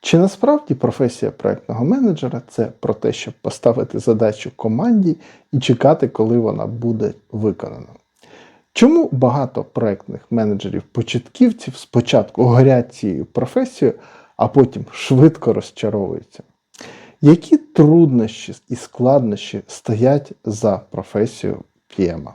Чи насправді професія проектного менеджера це про те, щоб поставити задачу команді і чекати, коли вона буде виконана? Чому багато проектних менеджерів-початківців спочатку горять цією професією, а потім швидко розчаровуються? Які труднощі і складнощі стоять за професією PM?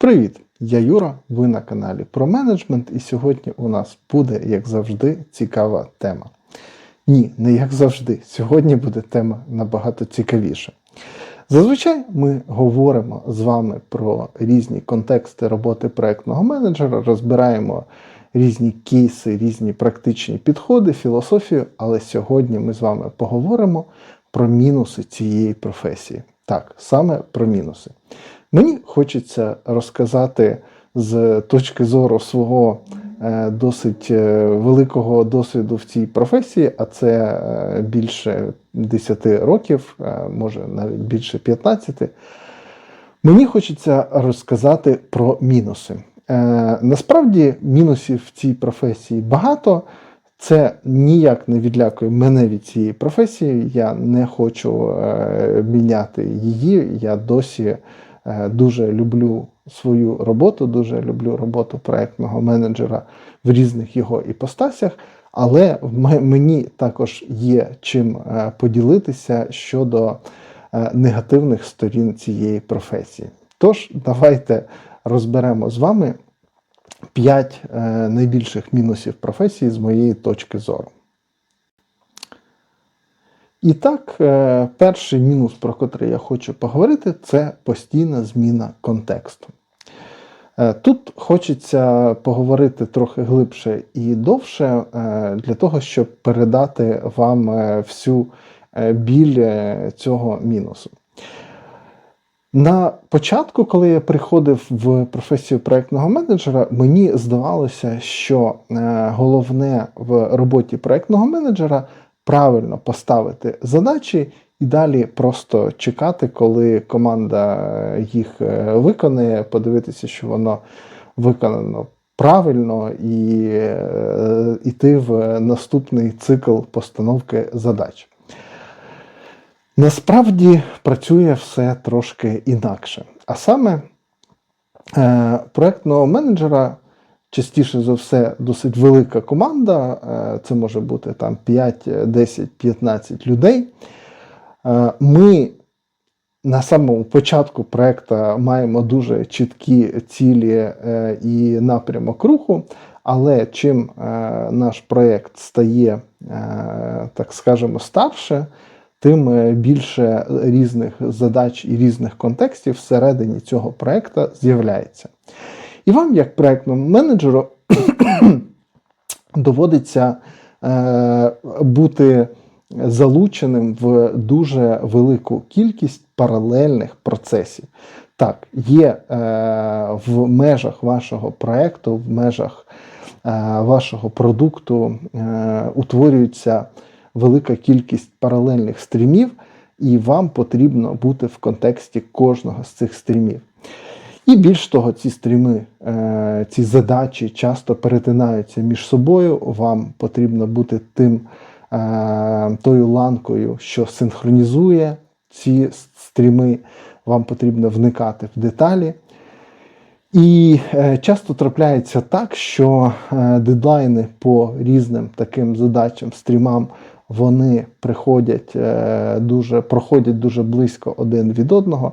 Привіт! Я Юра, ви на каналі про менеджмент, і сьогодні у нас буде, як завжди, цікава тема. Ні, не як завжди. Сьогодні буде тема набагато цікавіша. Зазвичай ми говоримо з вами про різні контексти роботи проектного менеджера, розбираємо різні кейси, різні практичні підходи, філософію, але сьогодні ми з вами поговоримо про мінуси цієї професії. Так, саме про мінуси. Мені хочеться розказати з точки зору свого е, досить е, великого досвіду в цій професії, а це е, більше 10 років, може навіть більше 15. Мені хочеться розказати про мінуси. Насправді, мінусів в цій професії багато. Це ніяк не відлякує мене від цієї професії. Я не хочу міняти її. Я досі дуже люблю свою роботу, дуже люблю роботу проектного менеджера в різних його іпостасях. Але мені також є чим е, поділитися щодо е, негативних сторін цієї професії. Тож, давайте розберемо з вами 5 е, найбільших мінусів професії з моєї точки зору. І так, е, перший мінус, про котрий я хочу поговорити, це постійна зміна контексту. Е, Тут хочеться поговорити трохи глибше і довше е, для того, щоб передати вам всю біль цього мінусу. На початку, коли я приходив в професію проектного менеджера, мені здавалося, що головне в роботі проектного менеджера правильно поставити задачі і далі просто чекати, коли команда е, їх е, виконає, подивитися, що воно виконано правильно, і е, йти в наступний цикл постановки задач. Насправді працює все трошки інакше. А саме е, проектного менеджера частіше за все досить велика команда, е, це може бути там 5, 10, 15 людей. Е, ми на самому початку проекту маємо дуже чіткі цілі е, і напрямок руху, але чим наш проєкт стає, так скажемо, старше, тим більше різних задач і різних контекстів всередині цього проєкту з'являється. І вам, як проєктному менеджеру, доводиться е, бути залученим в дуже велику кількість паралельних процесів. Так, є е, в межах вашого проєкту, в межах е, вашого продукту е, утворюється велика кількість паралельних стрімів, і вам потрібно бути в контексті кожного з цих стрімів. І більш того, ці стріми, е, ці задачі часто перетинаються між собою. Вам потрібно бути тим е, тою ланкою, що синхронізує ці стріми. Вам потрібно вникати в деталі. І е, часто трапляється так, що дедлайни по різним таким задачам, стрімам, вони приходять дуже, проходять дуже близько один від одного.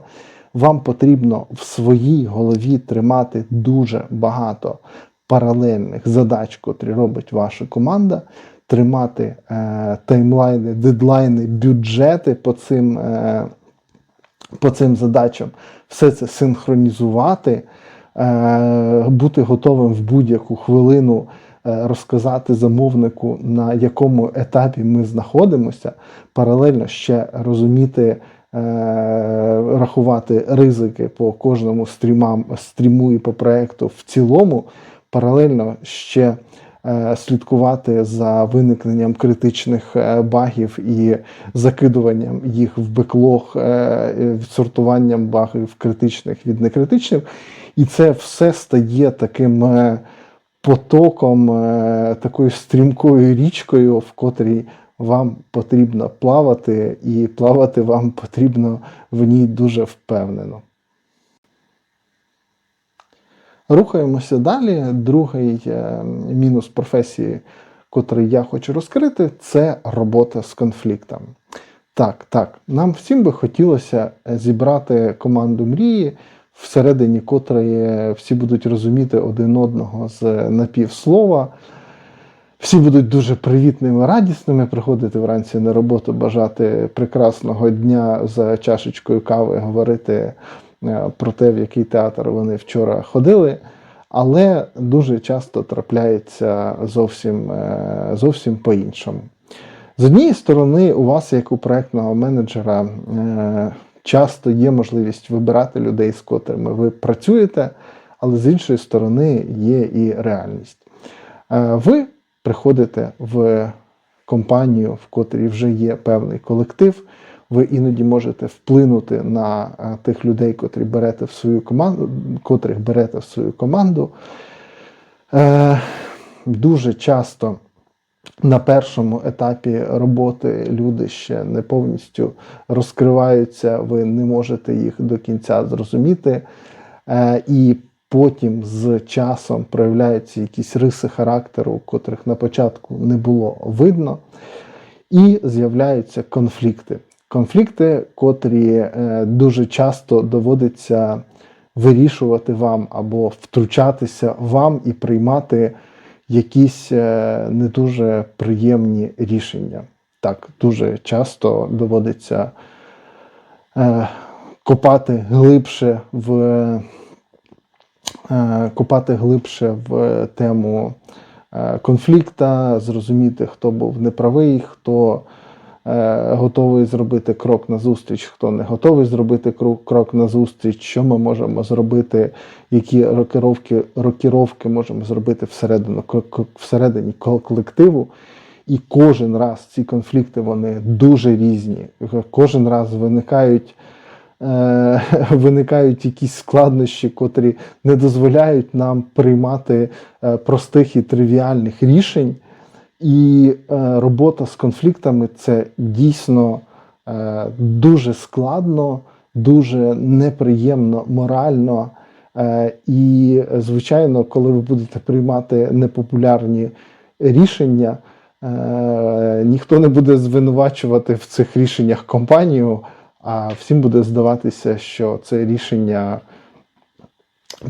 Вам потрібно в своїй голові тримати дуже багато паралельних задач, котрі робить ваша команда, тримати е, таймлайни, дедлайни, бюджети по цим, е, по цим задачам, все це синхронізувати, е, бути готовим в будь-яку хвилину е, розказати замовнику, на якому етапі ми знаходимося, паралельно ще розуміти. Е, Рахувати ризики по кожному стрімам, стріму і по проекту в цілому, паралельно ще е, слідкувати за виникненням критичних е, багів і закидуванням їх в беклог, сортуванням багів критичних від некритичних. І це все стає таким потоком, такою стрімкою річкою, в котрій вам потрібно плавати, і плавати вам потрібно в ній дуже впевнено. Рухаємося далі. Другий е, мінус професії, котрий я хочу розкрити, це робота з конфліктами. Так, так, нам всім би хотілося зібрати команду мрії, всередині котрої всі будуть розуміти один одного з напівслова. Всі будуть дуже привітними, радісними, приходити вранці на роботу, бажати прекрасного дня за чашечкою кави, говорити е, про те, в який театр вони вчора ходили. Але дуже часто трапляється зовсім, е, зовсім по-іншому. З однієї сторони, у вас, як у проектного менеджера, е, часто є можливість вибирати людей, з котрими ви працюєте, але з іншої сторони є і реальність. Ви приходите в компанію, в котрій вже є певний колектив. Ви іноді можете вплинути на е, тих людей, котрі берете в свою команду, котрих берете в свою команду. Е, Дуже часто на першому етапі роботи люди ще не повністю розкриваються, ви не можете їх до кінця зрозуміти. Е, І потім з часом проявляються якісь риси характеру, котрих на початку не було видно, і з'являються конфлікти. Конфлікти, котрі е, дуже часто доводиться вирішувати вам або втручатися вам і приймати якісь е, не дуже приємні рішення. Так, дуже часто доводиться е, копати глибше в копати глибше в тему е, конфлікта, зрозуміти, хто був неправий, хто е, готовий зробити крок назустріч, хто не готовий зробити крок, крок назустріч, що ми можемо зробити, які рокировки, рокіровки можемо зробити всередину, всередині колективу. І кожен раз ці конфлікти вони дуже різні. Кожен раз виникають, е, виникають якісь складнощі, котрі не дозволяють нам приймати е, простих і тривіальних рішень. І е, робота з конфліктами це дійсно е, дуже складно, дуже неприємно морально. Е, і, звичайно, коли ви будете приймати непопулярні рішення, е, ніхто не буде звинувачувати в цих рішеннях компанію, а всім буде здаватися, що це рішення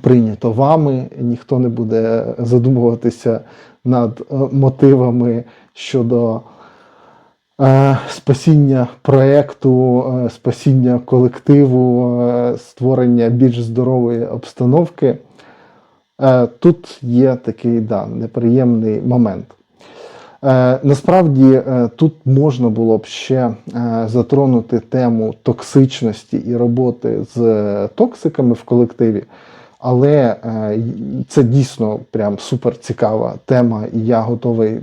прийнято вами, ніхто не буде задумуватися над е, мотивами щодо е, спасіння проєкту, е, спасіння колективу, створення більш здорової обстановки. Тут є такий да, неприємний момент. Е, Насправді е, тут можна було б ще е, затронути тему токсичності і роботи з токсиками в колективі, але це дійсно прям супер цікава тема, і я готовий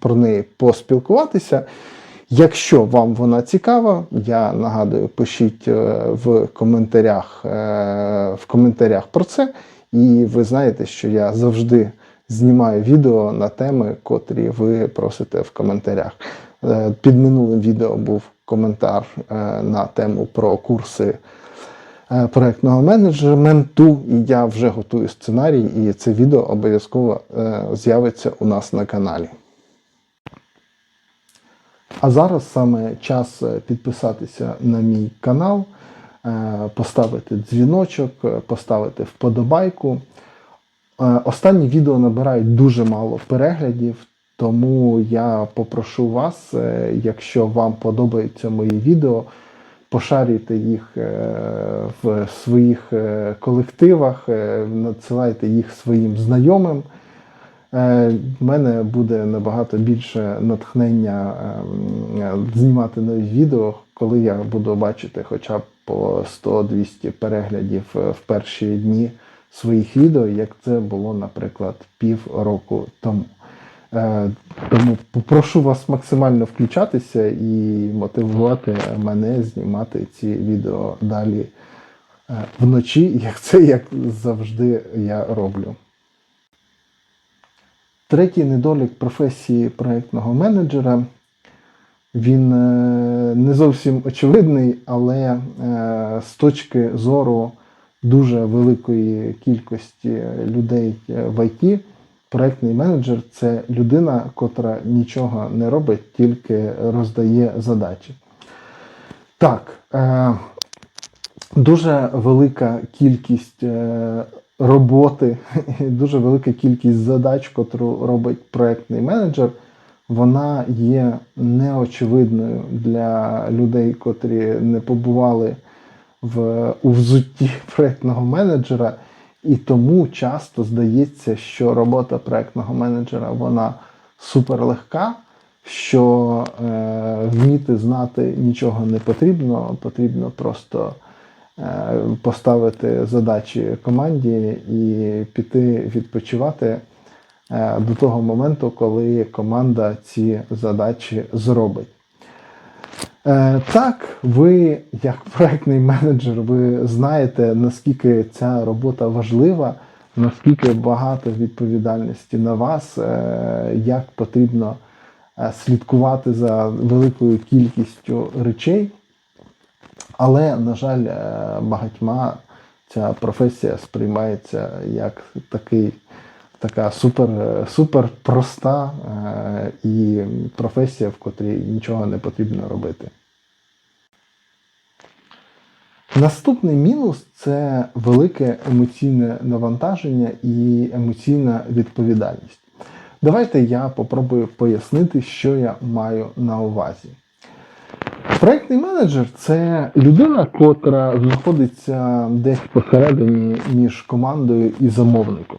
про неї поспілкуватися. Якщо вам вона цікава, я нагадую, пишіть в коментарях, в коментарях про це. І ви знаєте, що я завжди знімаю відео на теми, котрі ви просите в коментарях. Е, Під минулим відео був коментар е, на тему про курси е, проектного менеджменту, і я вже готую сценарій, і це відео обов'язково з'явиться у нас на каналі. А зараз саме час підписатися на мій канал, поставити дзвіночок, поставити вподобайку. Е, Останні відео набирають дуже мало переглядів, тому я попрошу вас, е, якщо вам подобаються мої відео, пошарюйте їх е, в своїх колективах, надсилайте їх своїм знайомим. В мене буде набагато більше натхнення ем, знімати нові відео, коли я буду бачити хоча б по 100-200 переглядів в перші дні своїх відео, як це було, наприклад, пів року тому. Е, Тому попрошу вас максимально включатися і мотивувати мене знімати ці відео далі е, вночі, як це як завжди я роблю. Третій недолік професії проєктного менеджера. Він е, не зовсім очевидний, але з точки зору дуже великої кількості людей е, в ІТ, проєктний менеджер це людина, котра нічого не робить, тільки роздає задачі. Так, е, дуже велика кількість е, роботи, дуже велика кількість задач, котру робить проєктний менеджер, вона є неочевидною для людей, котрі не побували в, у взутті проєктного менеджера. І тому часто здається, що робота проєктного менеджера вона суперлегка, що е, вміти знати нічого не потрібно, потрібно просто е, поставити задачі команді і піти відпочивати е, до того моменту, коли команда ці задачі зробить. Е, Так, ви, як проектний менеджер, ви знаєте, наскільки ця робота важлива, наскільки багато відповідальності на вас, е, як потрібно е, слідкувати за великою кількістю речей. Але, на жаль, багатьма ця професія сприймається як такий, така супер, супер проста і професія, в котрій нічого не потрібно робити. Наступний мінус це велике емоційне навантаження і емоційна відповідальність. Давайте я попробую пояснити, що я маю на увазі. Проектний менеджер це людина, котра знаходиться десь посередині між командою і замовником.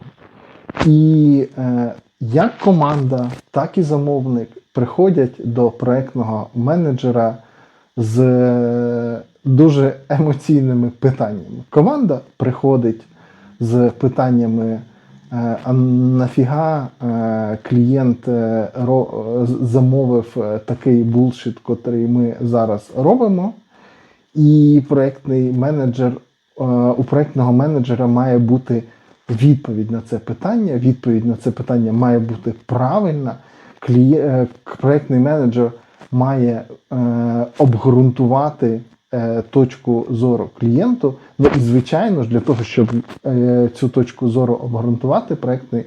І е, як команда, так і замовник приходять до проектного менеджера з е, дуже емоційними питаннями. Команда приходить з питаннями. е, А нафіга е, клієнт замовив такий булшит, котрий ми зараз робимо, і проектний менеджер у проектного менеджера має бути відповідь на це питання. Відповідь на це питання має бути правильна. Кліє... е, Проектний менеджер має е, обґрунтувати е, точку зору клієнту. Ну і звичайно ж, для того, щоб е, цю точку зору обґрунтувати, проектний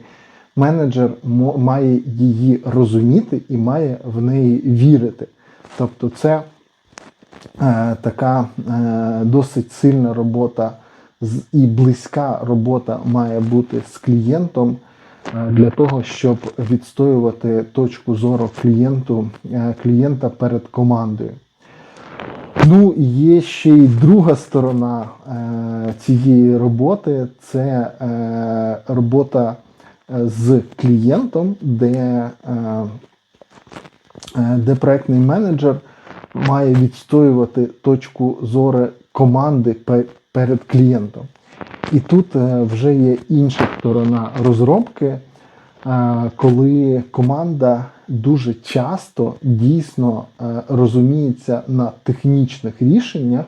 менеджер має її розуміти і має в неї вірити. Тобто, це е, така е, досить сильна робота і близька робота має бути з клієнтом е, для того, щоб відстоювати точку зору клієнту, е, клієнта перед командою. Ну, є ще й друга сторона е, цієї роботи це е, робота е, з клієнтом, де, е, де проектний менеджер має відстоювати точку зору команди перед клієнтом. І тут е, вже є інша сторона розробки, е, коли команда дуже часто дійсно е, розуміється на технічних рішеннях,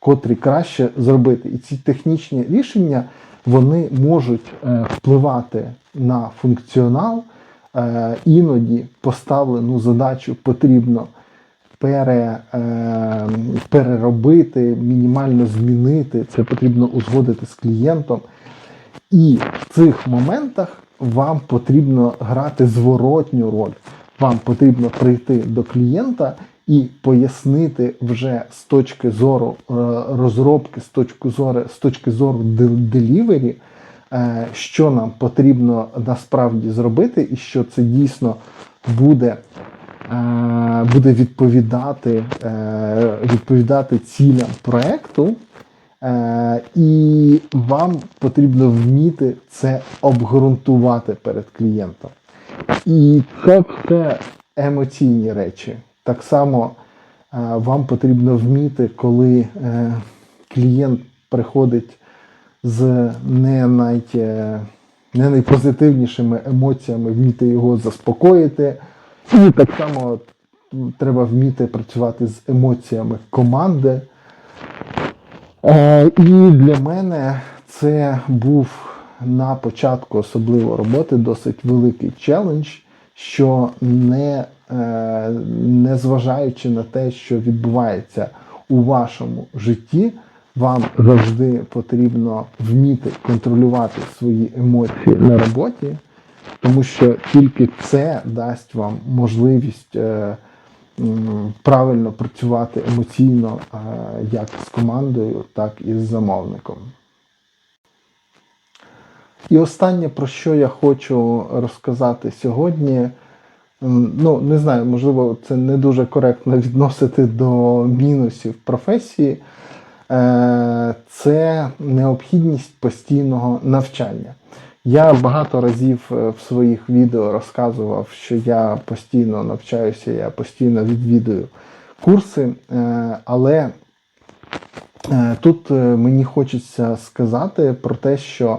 котрі краще зробити. І ці технічні рішення вони можуть впливати на функціонал. Іноді поставлену задачу потрібно пере, е, переробити, мінімально змінити. Це потрібно узгодити з клієнтом. І в цих моментах вам потрібно грати зворотню роль. Вам потрібно прийти до клієнта і пояснити вже з точки зору е, розробки, з точки зору, з точки зору делівері, е, що нам потрібно насправді зробити, і що це дійсно буде буде відповідати, е, відповідати цілям проекту, е, і вам потрібно вміти це обґрунтувати перед клієнтом. І це все емоційні речі. Так само е, вам потрібно вміти, коли е, клієнт приходить з не, най, е, не найпозитивнішими емоціями, вміти його заспокоїти. І так само треба вміти працювати з емоціями команди. Е, І для мене це був на початку особливо роботи досить великий челендж, що не, е, не зважаючи на те, що відбувається у вашому житті, вам завжди потрібно вміти контролювати свої емоції на роботі, тому що тільки це дасть вам можливість е, правильно працювати емоційно е, як з командою, так і з замовником. І останнє, про що я хочу розказати сьогодні. Ну, не знаю, можливо, це не дуже коректно відносити до мінусів професії. Е, Це необхідність постійного навчання. Я багато разів е, в своїх відео розказував, що я постійно навчаюся, я постійно відвідую курси, е, але е, тут мені хочеться сказати про те, що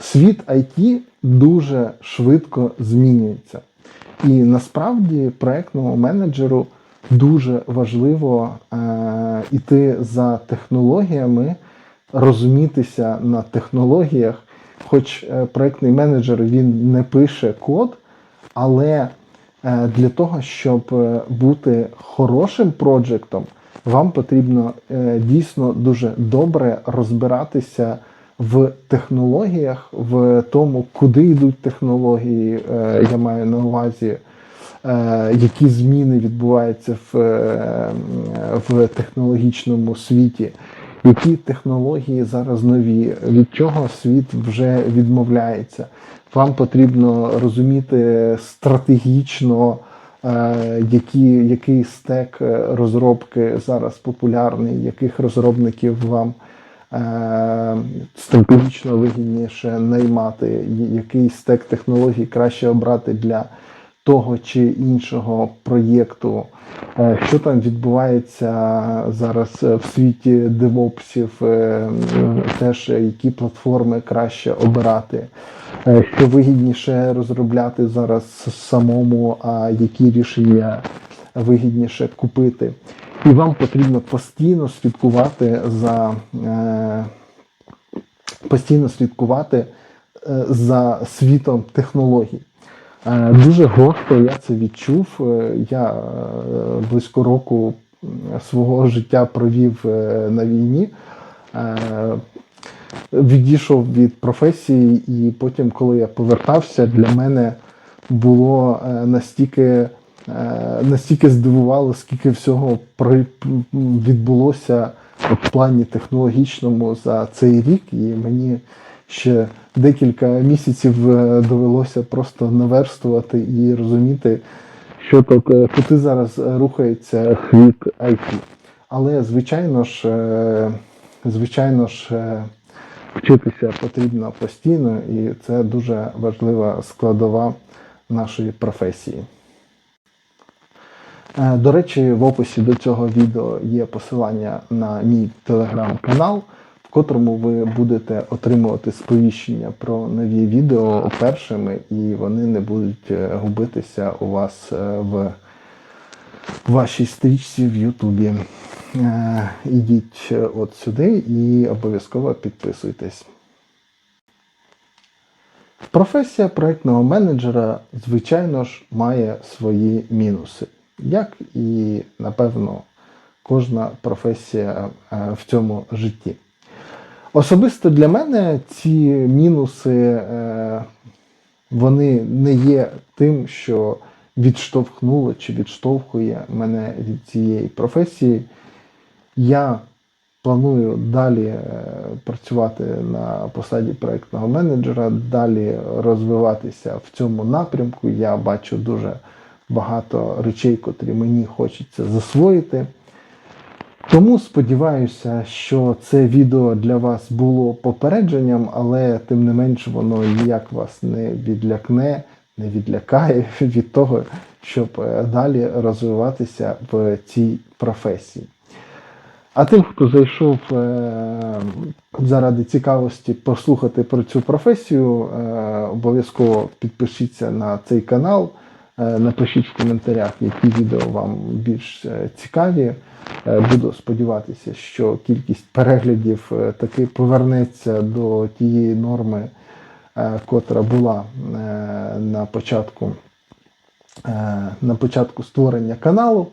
світ IT дуже швидко змінюється. І насправді проектному менеджеру дуже важливо іти за технологіями, розумітися на технологіях. Хоч е, проектний менеджер він не пише код, але е, для того, щоб е, бути хорошим проджектом, вам потрібно дійсно дуже добре розбиратися в технологіях, в тому, куди йдуть технології, я маю на увазі, які зміни відбуваються в, в технологічному світі, які технології зараз нові, від чого світ вже відмовляється. Вам потрібно розуміти стратегічно, е, які, який стек е, розробки зараз популярний, яких розробників вам е, стратегічно вигідніше наймати, який стек технологій краще обрати для того чи іншого проєкту, Е, що там відбувається зараз е, в світі девопсів, е, теж які платформи краще обирати, що вигідніше розробляти зараз самому, а які рішення вигідніше купити. І вам потрібно постійно слідкувати за постійно слідкувати за світом технологій. Е, Дуже гостро я це відчув. Е, Я е, близько року свого життя провів на війні. Відійшов від професії, і потім, коли я повертався, для мене було настільки, настільки здивувало, скільки всього відбулося в плані технологічному за цей рік, і мені ще декілька місяців е, довелося просто наверстувати і розуміти, що тут, е, куди зараз е, рухається світ IT. Але звичайно ж, звичайно ж, вчитися потрібно постійно, і це дуже важлива складова нашої професії. До речі, в описі до цього відео є посилання на мій телеграм-канал, котрому ви будете отримувати сповіщення про нові відео першими, і вони не будуть е, губитися у вас е, в вашій стрічці в Ютубі. Е, Ідіть от сюди і обов'язково підписуйтесь. Професія проектного менеджера, звичайно ж, має свої мінуси, як і, напевно, кожна професія в цьому житті. Особисто для мене ці мінуси е, вони не є тим, що відштовхнуло чи відштовхує мене від цієї професії. Я планую далі е, працювати на посаді проектного менеджера, далі розвиватися в цьому напрямку. Я бачу дуже багато речей, котрі мені хочеться засвоїти. Тому сподіваюся, що це відео для вас було попередженням, але тим не менш воно ніяк вас не відлякне, не відлякає від того, щоб е, далі розвиватися в цій професії. А тим, хто зайшов е, заради цікавості послухати про цю професію, е, обов'язково підпишіться на цей канал, напишіть в коментарях, які відео вам більш е, цікаві. Е, Буду сподіватися, що кількість переглядів е, таки повернеться до тієї норми, е, котра була е, на початку, е, на початку створення каналу.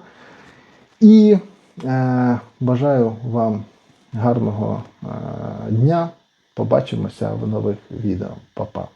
І е, бажаю вам гарного е, дня. Побачимося в нових відео. Па-па.